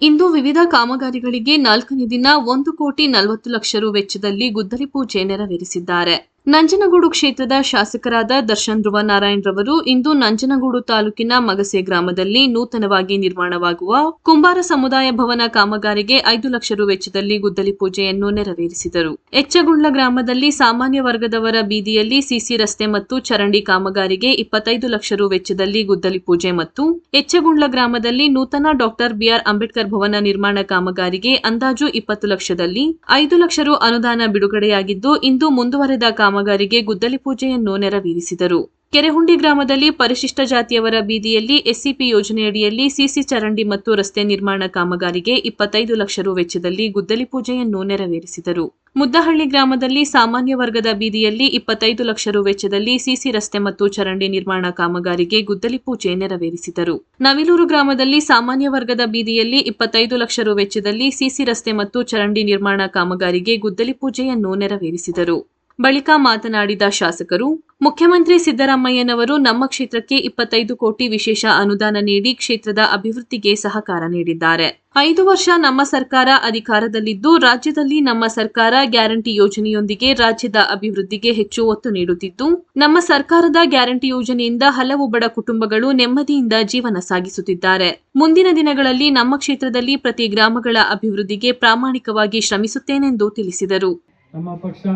ಇಂದು ವಿವಿಧ ಕಾಮಗಾರಿಗಳಿಗೆ ನಾಲ್ಕನೇ ದಿನ ಒಂದು ಕೋಟಿ ನಲವತ್ತು ಲಕ್ಷ ರು ವೆಚ್ಚದಲ್ಲಿ ಗುದ್ದಲಿ ಪೂಜೆ ನೆರವೇರಿಸಿದ್ದಾರೆ. ನಂಜನಗೂಡು ಕ್ಷೇತ್ರದ ಶಾಸಕರಾದ ದರ್ಶನ್ ಧ್ರುವ ನಾರಾಯಣ್ ರವರು ಇಂದು ನಂಜನಗೂಡು ತಾಲೂಕಿನ ಮಗಸೆ ಗ್ರಾಮದಲ್ಲಿ ನೂತನವಾಗಿ ನಿರ್ಮಾಣವಾಗುವ ಕುಂಬಾರ ಸಮುದಾಯ ಭವನ ಕಾಮಗಾರಿಗೆ ಐದು ಲಕ್ಷ ರು ವೆಚ್ಚದಲ್ಲಿ ಗುದ್ದಲಿ ಪೂಜೆಯನ್ನು ನೆರವೇರಿಸಿದರು. ಎಚ್ಚಗುಂಡ್ಲ ಗ್ರಾಮದಲ್ಲಿ ಸಾಮಾನ್ಯ ವರ್ಗದವರ ಬೀದಿಯಲ್ಲಿ ಸಿಸಿ ರಸ್ತೆ ಮತ್ತು ಚರಂಡಿ ಕಾಮಗಾರಿಗೆ ಇಪ್ಪತ್ತೈದು ಲಕ್ಷ ರು ವೆಚ್ಚದಲ್ಲಿ ಗುದ್ದಲಿ ಪೂಜೆ ಮತ್ತು ಎಚ್ಚಗುಂಡ್ಲ ಗ್ರಾಮದಲ್ಲಿ ನೂತನ ಡಾಕ್ಟರ್ ಬಿಆರ್ ಅಂಬೇಡ್ಕರ್ ಭವನ ನಿರ್ಮಾಣ ಕಾಮಗಾರಿಗೆ ಅಂದಾಜು ಇಪ್ಪತ್ತು ಲಕ್ಷದಲ್ಲಿ ಐದು ಲಕ್ಷ ರು ಅನುದಾನ ಬಿಡುಗಡೆಯಾಗಿದ್ದು ಇಂದು ಮುಂದುವರೆದ ಕಾಮಗಾರಿಗೆ ಗುದ್ದಲಿ ಪೂಜೆಯನ್ನು ನೆರವೇರಿಸಿದರು. ಕೆರೆಹುಂಡಿ ಗ್ರಾಮದಲ್ಲಿ ಪರಿಶಿಷ್ಟ ಜಾತಿಯವರ ಬೀದಿಯಲ್ಲಿ ಎಸ್ಸಿಪಿ ಯೋಜನೆಯಡಿಯಲ್ಲಿ ಸಿಸಿ ಚರಂಡಿ ಮತ್ತು ರಸ್ತೆ ನಿರ್ಮಾಣ ಕಾಮಗಾರಿಗೆ ಇಪ್ಪತ್ತೈದು ಲಕ್ಷ ರು ವೆಚ್ಚದಲ್ಲಿ ಗುದ್ದಲಿ ಪೂಜೆಯನ್ನು ನೆರವೇರಿಸಿದರು. ಮುದ್ದಹಳ್ಳಿ ಗ್ರಾಮದಲ್ಲಿ ಸಾಮಾನ್ಯ ವರ್ಗದ ಬೀದಿಯಲ್ಲಿ ಇಪ್ಪತ್ತೈದು ಲಕ್ಷ ರು ವೆಚ್ಚದಲ್ಲಿ ಸಿಸಿ ರಸ್ತೆ ಮತ್ತು ಚರಂಡಿ ನಿರ್ಮಾಣ ಕಾಮಗಾರಿಗೆ ಗುದ್ದಲಿ ಪೂಜೆ ನೆರವೇರಿಸಿದರು. ನವಿಲೂರು ಗ್ರಾಮದಲ್ಲಿ ಸಾಮಾನ್ಯ ವರ್ಗದ ಬೀದಿಯಲ್ಲಿ ಇಪ್ಪತ್ತೈದು ಲಕ್ಷ ರು ವೆಚ್ಚದಲ್ಲಿ ಸಿಸಿ ರಸ್ತೆ ಮತ್ತು ಚರಂಡಿ ನಿರ್ಮಾಣ ಕಾಮಗಾರಿಗೆ ಗುದ್ದಲಿ ಪೂಜೆಯನ್ನು ನೆರವೇರಿಸಿದರು. ಬಳಿಕ ಮಾತನಾಡಿದ ಶಾಸಕರು, ಮುಖ್ಯಮಂತ್ರಿ ಸಿದ್ದರಾಮಯ್ಯನವರು ನಮ್ಮ ಕ್ಷೇತ್ರಕ್ಕೆ ಇಪ್ಪತ್ತೈದು ಕೋಟಿ ವಿಶೇಷ ಅನುದಾನ ನೀಡಿ ಕ್ಷೇತ್ರದ ಅಭಿವೃದ್ಧಿಗೆ ಸಹಕಾರ ನೀಡಿದ್ದಾರೆ. ಐದು ವರ್ಷ ನಮ್ಮ ಸರ್ಕಾರ ಅಧಿಕಾರದಲ್ಲಿದ್ದು, ರಾಜ್ಯದಲ್ಲಿ ನಮ್ಮ ಸರ್ಕಾರ ಗ್ಯಾರಂಟಿ ಯೋಜನೆಯೊಂದಿಗೆ ರಾಜ್ಯದ ಅಭಿವೃದ್ಧಿಗೆ ಹೆಚ್ಚು ಒತ್ತು ನೀಡುತ್ತಿದ್ದು, ನಮ್ಮ ಸರ್ಕಾರದ ಗ್ಯಾರಂಟಿ ಯೋಜನೆಯಿಂದ ಹಲವು ಬಡ ಕುಟುಂಬಗಳು ನೆಮ್ಮದಿಯಿಂದ ಜೀವನ ಸಾಗಿಸುತ್ತಿದ್ದಾರೆ. ಮುಂದಿನ ದಿನಗಳಲ್ಲಿ ನಮ್ಮ ಕ್ಷೇತ್ರದಲ್ಲಿ ಪ್ರತಿ ಗ್ರಾಮಗಳ ಅಭಿವೃದ್ಧಿಗೆ ಪ್ರಾಮಾಣಿಕವಾಗಿ ಶ್ರಮಿಸುತ್ತೇನೆಂದು ತಿಳಿಸಿದರು. ನಮ್ಮ ಪಕ್ಷ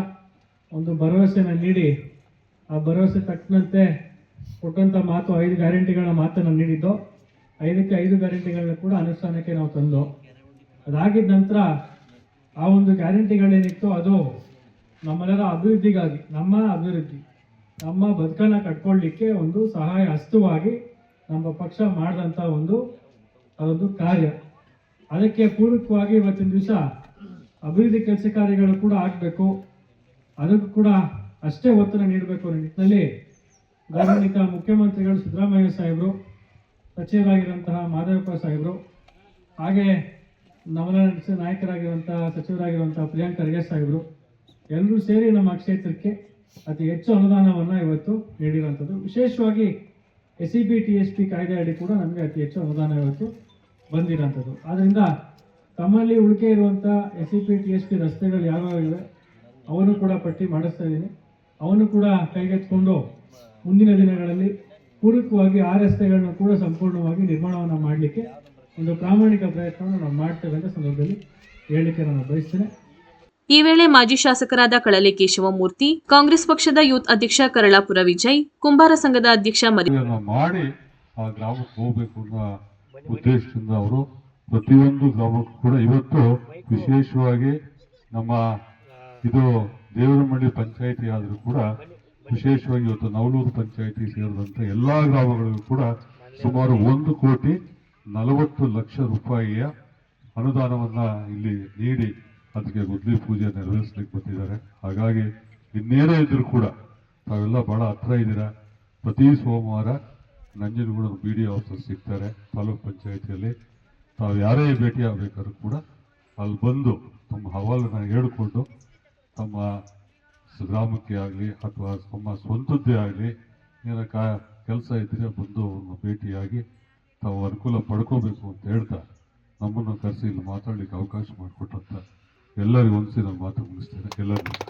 ಒಂದು ಭರವಸೆನ ನೀಡಿ, ಆ ಭರವಸೆ ತಕ್ಕಂತೆ ಕೊಟ್ಟಂಥ ಮಾತು ಐದು ಗ್ಯಾರಂಟಿಗಳ ಮಾತನ್ನು ನೀಡಿದ್ದು. ಐದಕ್ಕೆ ಐದು ಗ್ಯಾರಂಟಿಗಳನ್ನ ಕೂಡ ಅನುಷ್ಠಾನಕ್ಕೆ ನಾವು ತಂದು. ಅದಾಗಿದ್ದ ನಂತರ ಆ ಒಂದು ಗ್ಯಾರಂಟಿಗಳೇನಿತ್ತು ಅದು ನಮ್ಮೆಲ್ಲರ ಅಭಿವೃದ್ಧಿಗಾಗಿ, ನಮ್ಮ ಅಭಿವೃದ್ಧಿ, ನಮ್ಮ ಬದುಕನ್ನು ಕಟ್ಕೊಳ್ಳಿಕ್ಕೆ ಒಂದು ಸಹಾಯ ಹಸ್ತವಾಗಿ ನಮ್ಮ ಪಕ್ಷ ಮಾಡಿದಂಥ ಒಂದು, ಅದೊಂದು ಕಾರ್ಯ. ಅದಕ್ಕೆ ಪೂರಕವಾಗಿ ಇವತ್ತಿನ ದಿವಸ ಅಭಿವೃದ್ಧಿ ಕೆಲಸ ಕಾರ್ಯಗಳು ಕೂಡ ಆಗಬೇಕು. ಅದಕ್ಕೂ ಕೂಡ ಅಷ್ಟೇ ಒತ್ತನ್ನು ನೀಡಬೇಕು ಅನ್ನೋ ನಿಟ್ಟಿನಲ್ಲಿ ಗೌರವಾನ್ವಿತ ಮುಖ್ಯಮಂತ್ರಿಗಳು ಸಿದ್ದರಾಮಯ್ಯ ಸಾಹೇಬರು, ಸಚಿವರಾಗಿರುವಂತಹ ಮಾದೇವಪ್ಪ ಸಾಹೇಬರು, ಹಾಗೆ ನವನ ನಾಯಕರಾಗಿರುವಂತಹ ಸಚಿವರಾಗಿರುವಂತಹ ಪ್ರಿಯಾಂಕ ಖರ್ಗೆ ಸಾಹೇಬರು, ಎಲ್ಲರೂ ಸೇರಿ ನಮ್ಮ ಕ್ಷೇತ್ರಕ್ಕೆ ಅತಿ ಹೆಚ್ಚು ಅನುದಾನವನ್ನು ಇವತ್ತು ನೀಡಿರುವಂಥದ್ದು. ವಿಶೇಷವಾಗಿ S C B T S P ಕಾಯ್ದೆ ಅಡಿ ಕೂಡ ನಮಗೆ ಅತಿ ಹೆಚ್ಚು ಅನುದಾನ ಇವತ್ತು ಬಂದಿರೋಂಥದ್ದು ಆದ್ದರಿಂದ ತಮ್ಮಲ್ಲಿ ಉಳಿಕೆ ಇರುವಂಥ S C P T S P ರಸ್ತೆಗಳು ಯಾವ್ಯಾವ ಇವೆ? ಅವನು ಕೂಡ ಪಟ್ಟಿ ಮಾಡಿಸ್ತಾ ಇದ್ದೀನಿ ಅವನು ಕೂಡ ಕೈಗೆತ್ಕೊಂಡು ಮುಂದಿನ ದಿನಗಳಲ್ಲಿ ಪೂರಕವಾಗಿ ಆ ರಸ್ತೆಗಳನ್ನ ಕೂಡ ಸಂಪೂರ್ಣವಾಗಿ ನಿರ್ಮಾಣವನ್ನು ಮಾಡಲಿಕ್ಕೆ ಒಂದು ಪ್ರಾಮಾಣಿಕ ಪ್ರಯತ್ನವನ್ನು ನಾವು ಮಾಡ್ತೇವೆ ಅಂತ ಸಂದರ್ಭದಲ್ಲಿ ಹೇಳಲಿಕ್ಕೆ ನಾನು ಬಯಸ್ತೇನೆ. ಈ ವೇಳೆ ಮಾಜಿ ಶಾಸಕರಾದ ಕಳಲೆ ಕೇಶವಮೂರ್ತಿ ಕಾಂಗ್ರೆಸ್ ಪಕ್ಷದ ಯೂತ್ ಅಧ್ಯಕ್ಷ ಕರಳಾಪುರ ವಿಜಯ್ ಕುಂಬಾರ ಸಂಘದ ಅಧ್ಯಕ್ಷ ಮರಿ ಮಾಡಿ ಆ ಗ್ರಾಮಕ್ಕೆ ಹೋಗಬೇಕು ಅನ್ನೋ ಉದ್ದೇಶದಿಂದ ಅವರು ಪ್ರತಿಯೊಂದು ಗ್ರಾಮಕ್ಕೂ ಕೂಡ ಇವತ್ತು ವಿಶೇಷವಾಗಿ ನಮ್ಮ ಇದು ದೇವರಮಳ್ಳಿ ಪಂಚಾಯಿತಿ ಆದರೂ ಕೂಡ ವಿಶೇಷವಾಗಿ ಇವತ್ತು ನವಲೂರು ಪಂಚಾಯಿತಿ ಸೇರಿದಂತೆ ಎಲ್ಲಾ ಗ್ರಾಮಗಳಿಗೂ ಕೂಡ ಸುಮಾರು ಒಂದು ಕೋಟಿ ನಲವತ್ತು ಲಕ್ಷ ರೂಪಾಯಿಯ ಅನುದಾನವನ್ನ ಇಲ್ಲಿ ನೀಡಿ ಅದಕ್ಕೆ ಗುದ್ಲಿ ಪೂಜೆ ನೆರವೇರಿಸಲಿಕ್ಕೆ ಬಂದಿದ್ದಾರೆ. ಹಾಗಾಗಿ ಇನ್ನೇನೇ ಇದ್ರೂ ಕೂಡ ತಾವೆಲ್ಲ ಬಹಳ ಹತ್ರ ಇದ್ದೀರಾ? ಪ್ರತಿ ಸೋಮವಾರ ನಂಜನಗೂಡ ಬಿ ಡಿ ಆಫೀಸರ್ ಸಿಗ್ತಾರೆ ತಾಲೂಕ್ ಪಂಚಾಯಿತಿಯಲ್ಲಿ. ತಾವು ಯಾರೇ ಭೇಟಿ ಆಗಬೇಕಾದ್ರೂ ಕೂಡ ಅಲ್ಲಿ ಬಂದು ತಮ್ಮ ಹವಾಲನ್ನು ಹೇಳಿಕೊಂಡು ತಮ್ಮ ಸುಗ್ರಾಮಕ್ಕೆ ಗ್ರಾಮಕ್ಕೆ ಆಗಲಿ ಅಥವಾ ತಮ್ಮ ಸ್ವಂತದ್ದೇ ಆಗಲಿ ಏನೋ ಕಾ, ಕೆಲಸ ಇದ್ದರೆ ಬಂದು ಅವ್ರನ್ನ ಭೇಟಿಯಾಗಿ ತಾವು ಅನುಕೂಲ ಪಡ್ಕೋಬೇಕು ಅಂತ ಹೇಳ್ತಾ ನಮ್ಮನ್ನು ಕರೆಸಿ ಇಲ್ಲಿ ಮಾತಾಡಲಿಕ್ಕೆ ಅವಕಾಶ ಮಾಡಿಕೊಟ್ಟಂತ ಎಲ್ಲರಿಗೂ ಒಂದ್ಸಿ ನಾನು ಮಾತು ಮುಗಿಸ್ತೇನೆ. ಎಲ್ಲರಿಗೂ